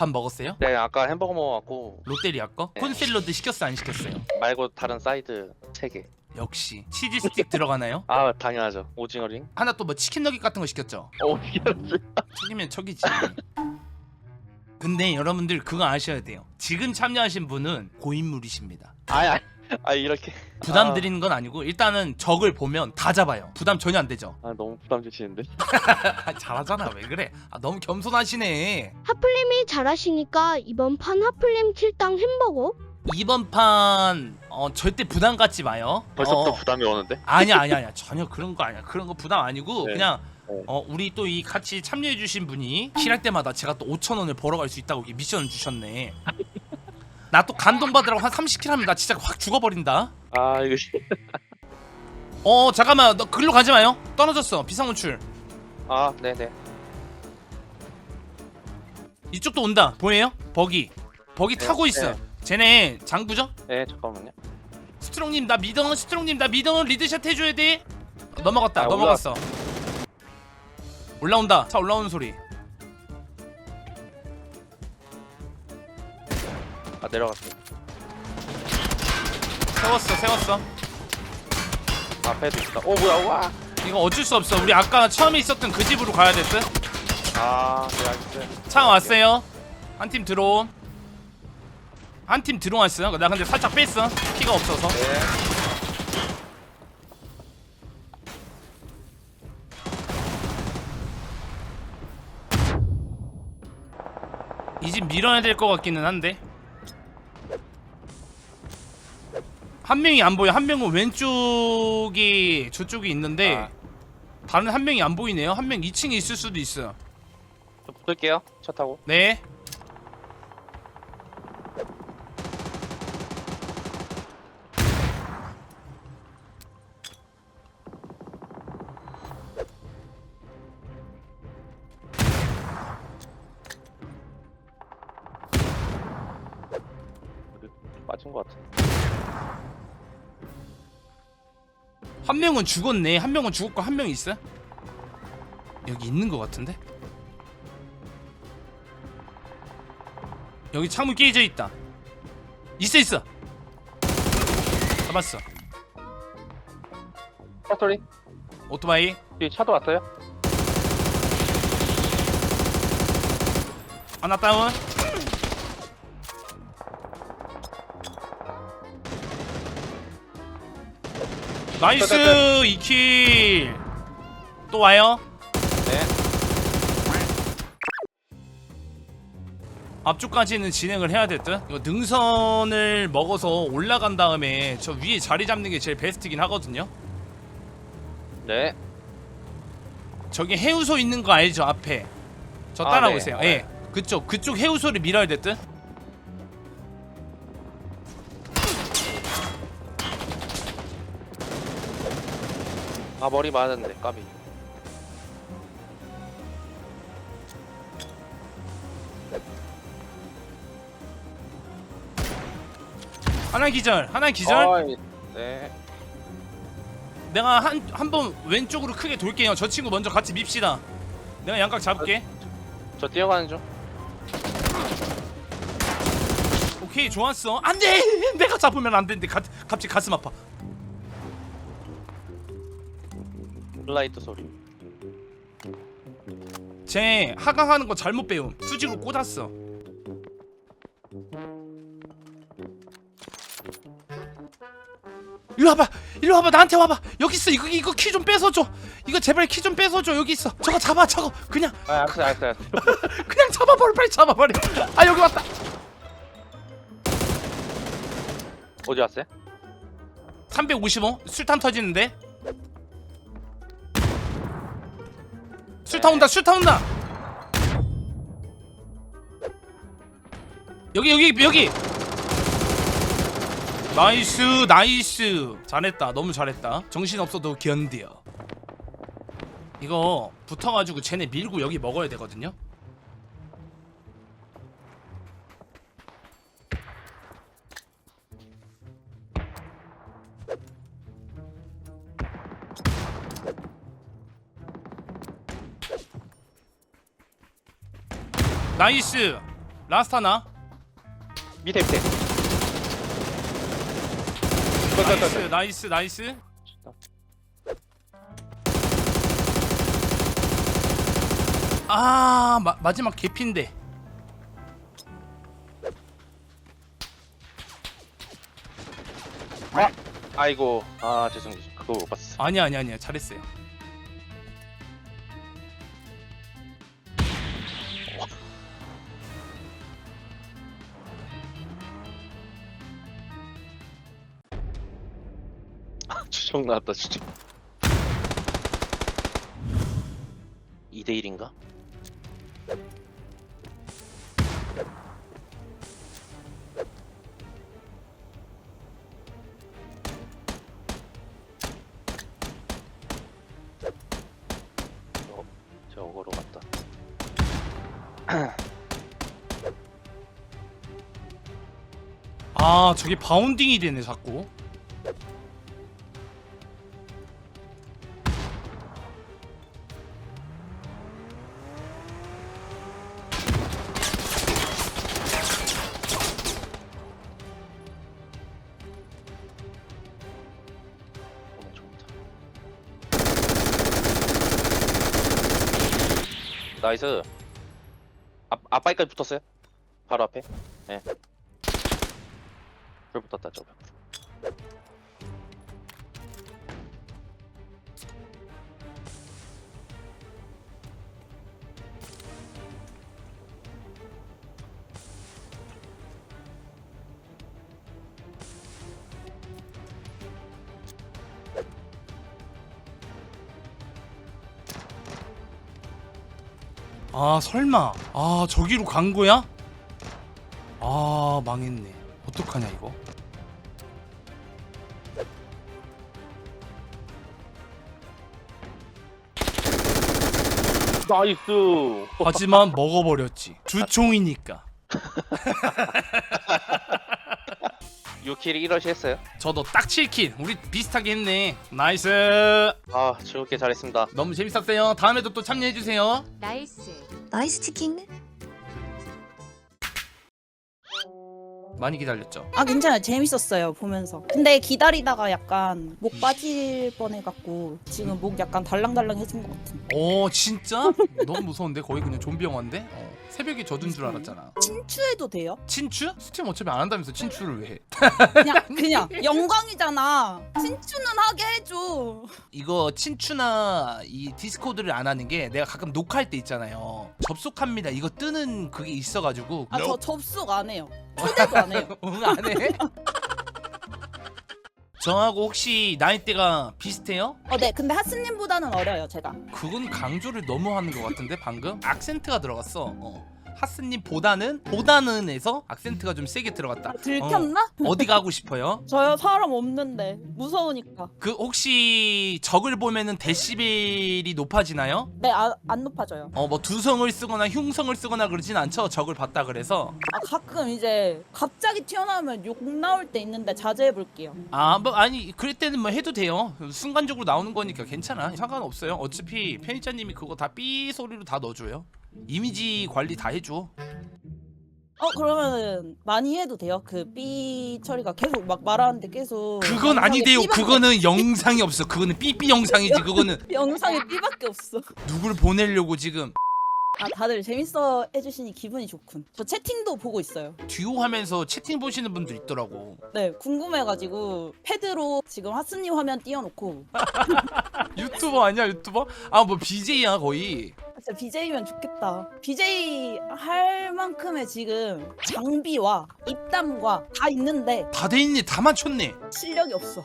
밥 먹었어요? 네 아까 햄버거 먹어갖고 롯데리아 거? 네. 콘 샐러드 시켰어 안 시켰어요? 말고 다른 사이드 3개 역시 치즈 스틱 들어가나요? 아 당연하죠 오징어링 하나 또 뭐 치킨 너겟 같은 거 시켰죠? 어 어떻게 알았지? 척이면 척이지. 근데 여러분들 그거 아셔야 돼요. 지금 참여하신 분은 고인물이십니다. 아니 아니 아 이렇게 부담 아. 드리는 건 아니고 일단은 적을 보면 다 잡아요. 부담 전혀 안 되죠. 아 너무 부담 주시는데 아, 잘하잖아. 왜 그래? 아, 너무 겸손하시네. 하플님이 잘하시니까 이번 판 하플님 킬당 햄버거? 이번 판 어, 절대 부담 갖지 마요. 벌써부터 어, 부담이 오는데 아니야 아니야 아니야 전혀 그런 거 아니야. 그런 거 부담 아니고 네. 그냥 네. 어, 우리 또 이 같이 참여해 주신 분이 킬할 때마다 제가 또 5천 원을 벌어갈 수 있다고 이렇게 미션을 주셨네. 나 또 감동받으라고 한 30킬 하면 나 진짜 확 죽어버린다. 아 이거 씨. 어 잠깐만 너 글로 가지 마요. 떨어졌어 비상호출. 아 네네 이쪽도 온다. 보여요? 버기. 버기 네, 타고 있어. 네. 쟤네 장구죠? 네 잠깐만요 스트롱님 나 믿어. 스트롱님 나 믿어. 리드샷 해줘야 돼. 어, 넘어갔다. 아, 넘어갔어. 올라온다. 차 올라오는 소리. 내려갔어요 세웠어. 세웠어. 앞에도 있다 오 뭐야 와 이거 어쩔 수 없어. 우리 아까 처음에 있었던 그 집으로 가야 됐어. 아 네 알겠어요 차 왔어요. 한 팀 들어옴. 한 팀 들어왔어. 나 근데 살짝 뺐어. 피가 없어서. 네 이 집 밀어야 될 것 같기는 한데. 한 명이 안 보여. 한 명은 왼쪽이 저쪽에 있는데 아. 다른 한 명이 안 보이네요. 한 명 2층에 있을 수도 있어. 좀 붙을게요 차 타고 네. 한 명은 죽었네. 한 명은 죽었고 한 명 있어. 여기 있는 것 같은데. 여기 창문 깨져 있다. 있어 있어. 잡았어. 파스토리 오토바이. 뒤에 차도 왔어요 하나 다운. 나이스 2킬. 또 와요. 네. 앞쪽까지는 진행을 해야 됐든 이거 능선을 먹어서 올라간 다음에 저 위에 자리 잡는 게 제일 베스트긴 하거든요? 네. 저기 해우소 있는 거 알죠 앞에? 저 아, 따라오세요. 네. 예. 그쪽 그쪽 해우소를 밀어야 됐든 아 머리 맞았는데 까비. 하나 기절 하나 기절? 어이, 네. 내가 한 한 번 왼쪽으로 크게 돌게요. 저 친구 먼저 같이 밉시다. 내가 양각 잡을게. 저 뛰어가는 중. 오케이 좋았어. 안돼! 내가 잡으면 안 되는데 가, 갑자기 가슴 아파 블라이트 소리. 쟤 하강하는 거 잘못 배움. 수직으로 꽂았어. 이리 와봐. 이리 와봐. 나한테 와봐. 여기 있어. 이거 이거 키 좀 뺏어줘. 이거 제발 키 좀 뺏어줘. 여기 있어. 저거 잡아 저거. 그냥. 아 알았어 알았어 알았어. 그냥 잡아버려. 빨리 잡아버려. 아 여기 왔다. 어디 왔어요? 355 술탄 터지는데 술탄 온다 술탄 온다. 여기 여기 여기. 나이스 나이스. 잘했다 너무 잘했다. 정신없어도 견뎌 이거 붙어가지고 쟤네 밀고 여기 먹어야 되거든요 나이스. 라스트 하나? 밑에 밑에. 나이스 나이스 나이스. 아 마, 마지막 개피인데. 아, 아이고, 아 죄송 죄송. 그거 못 봤어. 아니야 아니야 아니야. 잘했어요 추정 나왔다 추정. 2대 1인가? 어, 저거로 갔다. 아 저게 바운딩이 되네 자꾸 나이스. 앞 앞바위까지 붙었어요? 바로 앞에. 예. 네. 불 붙었다 저거. 아 설마. 아 저기로 간 거야? 아 망했네. 어떡하냐 이거? 나이스. 하지만 먹어버렸지. 두 총이니까 6킬 1러시 했어요. 저도 딱 7킬 우리 비슷하게 했네 나이스 아 즐겁게 잘했습니다. 너무 재밌었어요 다음에도 또 참여해주세요 나이스. 나이스 치킨. 많이 기다렸죠 아 괜찮아요 재밌었어요 보면서 근데 기다리다가 약간 목 빠질 뻔해갖고 지금 목 약간 달랑달랑해진 것 같은 오 진짜? 너무 무서운데 거의 그냥 좀비 영화인데? 어. 새벽에 젖은 줄 알았잖아. 친추해도 돼요? 친추? 스팀 어차피 안 한다면서 친추를 왜 해? 그냥 그냥 영광이잖아. 친추는 하게 해줘. 이거 친추나 이 디스코드를 안 하는 게 내가 가끔 녹화할 때 있잖아요. 접속합니다. 이거 뜨는 그게 있어가지고. 아 저 접속 안 해요. 초대도 안 해요. 응, 안 해? 저하고 혹시 나이대가 비슷해요? 어 네 근데 하스님보다는 어려요 제가 그건 강조를 너무 하는 것 같은데 방금? 악센트가 들어갔어 어. 하스님 보다는 보다는에서 악센트가 좀 세게 들어갔다. 아, 들켰나? 어, 디 가고 싶어요? 저요? 사람 없는데. 무서우니까. 그 혹시 적을 보면은 데시벨이 높아지나요? 네안 안 높아져요. 어 뭐 두성을 쓰거나 흉성을 쓰거나 그러진 않죠? 적을 봤다 그래서? 아 가끔 이제 갑자기 튀어나오면 욕 나올 때 있는데 자제해 볼게요. 아 뭐 아니 그럴 때는 뭐 해도 돼요. 순간적으로 나오는 거니까 괜찮아. 상관없어요. 어차피 편의자님이 그거 다 삐 소리로 다 넣어줘요 이미지 관리 다 해줘. 어 그러면은 많이 해도 돼요? 그 삐 처리가 계속 막 말하는데 계속 그건 영상에 아니대요. 삐밖에 그거는 영상이 없어. 그거는 삐삐 영상이지. 그거는 없- 영상에 삐밖에 없어. 누굴 보내려고 지금. 아 다들 재밌어 해주시니 기분이 좋군. 저 채팅도 보고 있어요. 듀오 하면서 채팅 보시는 분들 있더라고. 네 궁금해가지고 패드로 지금 하스님 화면 띄워놓고. 유튜버 아니야 유튜버? 아 뭐 BJ야 거의 진짜 BJ면 좋겠다. BJ 할 만큼의 지금 장비와 입담과 다 있는데 다 돼 있네 다 맞췄네 실력이 없어.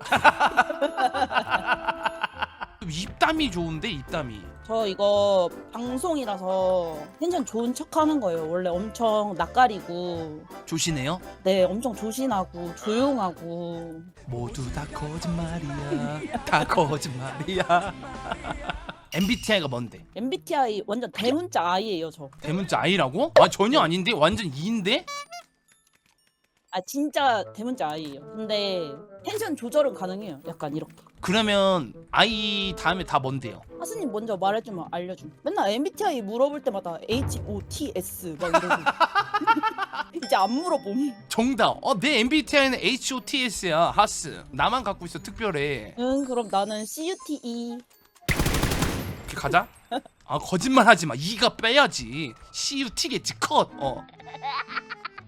입담이 좋은데 입담이? 저 이거 방송이라서 텐션 좋은 척 하는 거예요. 원래 엄청 낯가리고. 조시네요? 네 엄청 조신하고 조용하고. 모두 다 거짓말이야. 다 거짓말이야 MBTI가 뭔데? MBTI 완전 대문자 I예요 저 대문자 I라고? 아 전혀 아닌데 완전 E인데? 아 진짜 대문자 아이예요. 근데 텐션 조절은 가능해요. 약간 이렇게. 그러면 아이 다음에 다 뭔데요? 하스님 먼저 말해주면 알려줌. 맨날 MBTI 물어볼 때마다 H O T S 막 이러고. 이제 안 물어봄. 정답. 어, 내 MBTI는 HOTS야. 하스. 나만 갖고 있어. 특별해. 응 그럼 나는 C U T E. 이렇게 가자. 아 거짓말 하지 마. 이가 빼야지. CUT겠지. 컷. 어.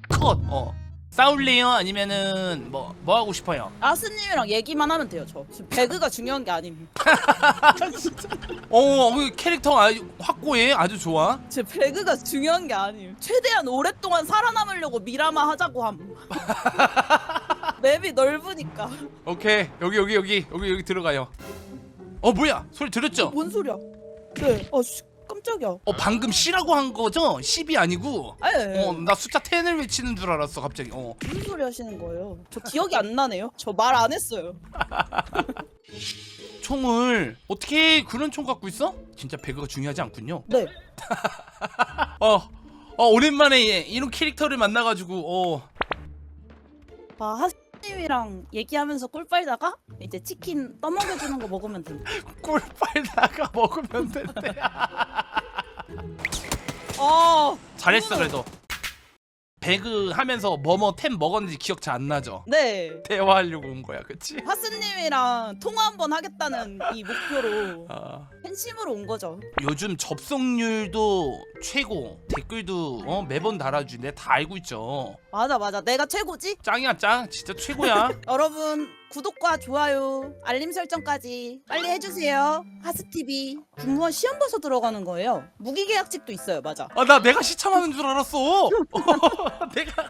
컷. 어. 싸울래요? 아니면은 뭐 뭐 하고 싶어요? 하스님이랑 얘기만 하면 돼요. 저 지금 배그가 중요한 게 아님. 어, 그 캐릭터 아주 확고해. 아주 좋아. 제 배그가 중요한 게 아님. 최대한 오랫동안 살아남으려고 미라마 하자고 함. 맵이 넓으니까. 오케이. 여기 여기 여기 여기 여기 들어가요. 어 뭐야? 소리 들었죠? 뭔 소리야? 네. 아 씨, 깜짝이야. 어 방금 C라고 한 거죠? 10이 아니고. 에. 어나 숫자 10을 외치는 줄 알았어 갑자기. 어. 무슨 소리 하시는 거예요? 저 기억이 안 나네요. 저 말 안 했어요. 총을 어떻게 그런 총 갖고 있어? 진짜 배그가 중요하지 않군요. 네. 어, 어 오랜만에 이런 캐릭터를 만나가지고 어 아 하스 님이랑 얘기하면서 꿀 빨다가 이제 치킨 떠먹여주는 거 먹으면 된다. 꿀 빨다가 먹으면 된대. 어. 잘했어 그래도. 배그 하면서 뭐뭐 템 먹었는지 기억 잘 안 나죠? 네. 대화하려고 온 거야, 그치? 하스님이랑 통화 한번 하겠다는 이 목표로 아, 팬심으로 온 거죠. 요즘 접속률도 최고, 댓글도 어, 매번 달아주는데 다 알고 있죠. 맞아 맞아. 내가 최고지? 짱이야 짱, 진짜 최고야. 여러분 구독과 좋아요, 알림 설정까지 빨리 해주세요. 하스TV 군무원 시험 봐서 들어가는 거예요. 무기계약직도 있어요. 맞아. 아 나 내가 시참하는 줄 알았어. 내가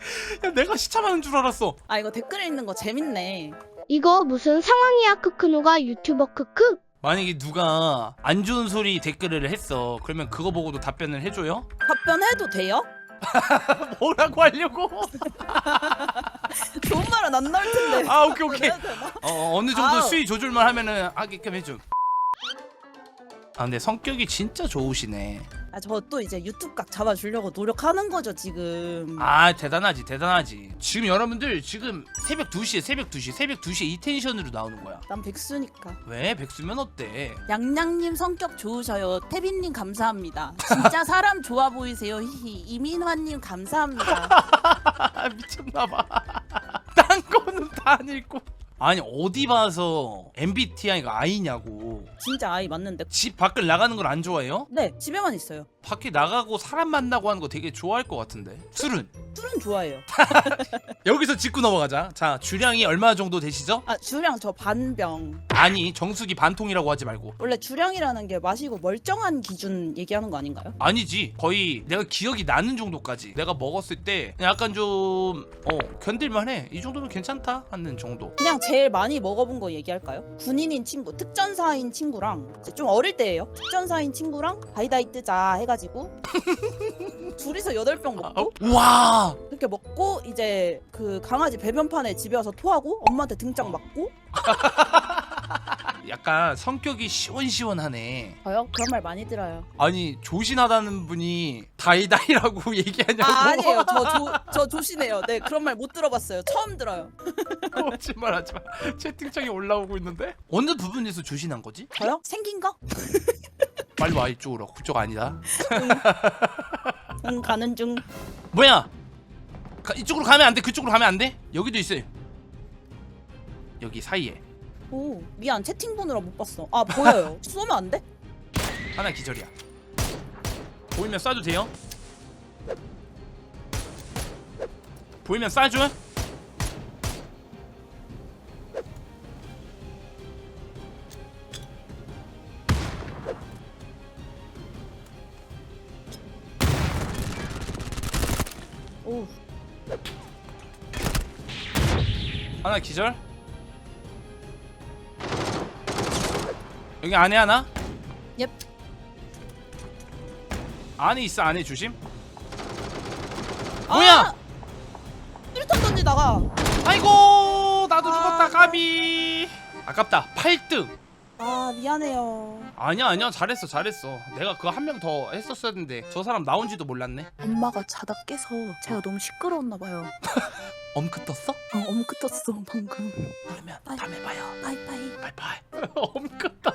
야, 내가 시참하는 줄 알았어. 아 이거 댓글에 있는 거 재밌네. 이거 무슨 상황이야 크크누가 유튜버 크크? 만약에 누가 안 좋은 소리 댓글을 했어. 그러면 그거 보고도 답변을 해줘요? 답변해도 돼요? 뭐라고 하려고? 좋은 말은 안 나올 텐데. 아 오케이 오케이. 되나? 어, 어느 정도 아우. 수위 조절만 하면은 하게끔 해줘. 아 근데 성격이 진짜 좋으시네. 아, 저 또 이제 유튜브 각 잡아주려고 노력하는 거죠 지금. 아 대단하지 대단하지. 지금 여러분들 지금 새벽 2시에 새벽 2시 새벽 2시에 이 텐션으로 나오는 거야. 난 백수니까. 왜 백수면 어때? 양양님 성격 좋으셔요. 태빈님 감사합니다. 진짜 사람 좋아 보이세요. 히히. 이민화님 감사합니다. 아 미쳤나봐. 딴 거는 다 안 읽고. 아니 어디 봐서 MBTI가 I냐고. 진짜 아이 맞는데. 집 밖을 나가는 걸 안 좋아해요? 네 집에만 있어요. 밖에 나가고 사람 만나고 하는 거 되게 좋아할 것 같은데. 술은 술은 좋아해요. 여기서 짚고 넘어가자. 자 주량이 얼마 정도 되시죠? 아 주량 저 반병. 아니 정수기 반통이라고 하지 말고. 원래 주량이라는 게 마시고 멀쩡한 기준 얘기하는 거 아닌가요? 아니지 거의 내가 기억이 나는 정도까지 내가 먹었을 때 약간 좀 어 견딜만해 이 정도면 괜찮다 하는 정도 그냥 제일 많이 먹어본 거 얘기할까요? 군인인 친구, 특전사인 친구랑 이제 좀 어릴 때예요. 특전사인 친구랑 다이다이 뜨자 해가지고 둘이서 여덟 병 먹고 와 그렇게 먹고 이제 그 강아지 배변판에 집에 와서 토하고 엄마한테 등짝 맞고 약간 성격이 시원시원하네 저요? 그런 말 많이 들어요. 아니 조신하다는 분이 다이다이라고 얘기하냐고 아 아니에요. 저, 조, 저 조신해요. 네 그런 말 못 들어봤어요. 처음 들어요. 거짓말 하지 마 채팅창에 올라오고 있는데 어느 부분에서 조신한 거지? 저요? 생긴 거? 빨리 와 이쪽으로 그쪽 아니다 응 가는 중. 뭐야 가, 이쪽으로 가면 안돼 그쪽으로 가면 안돼 여기도 있어요 여기 사이에 오 미안 채팅 보느라 못 봤어. 아 보여요. 쏘면 안 돼? 하나 기절이야. 보이면 쏴도 돼요? 보이면 쏴줘? 오 하나 기절? 여기 안에 하나? 옙. 안에 있어 안에 조심 아! 뭐야? 수류탄 던지다가 아이고 나도 아. 죽었다 까비 아깝다 8등 아 미안해요. 아니야 아니야 잘했어 잘했어 내가 그거 한명 더 했었어야 했는데 저 사람 나온지도 몰랐네 엄마가 자다 깨서 제가 너무 시끄러웠나 봐요. 엄크 떴어? 어, 엄크 떴어 방금. 그러면. 다음에 봐요 빠이빠이. 바이바이 엄크 떴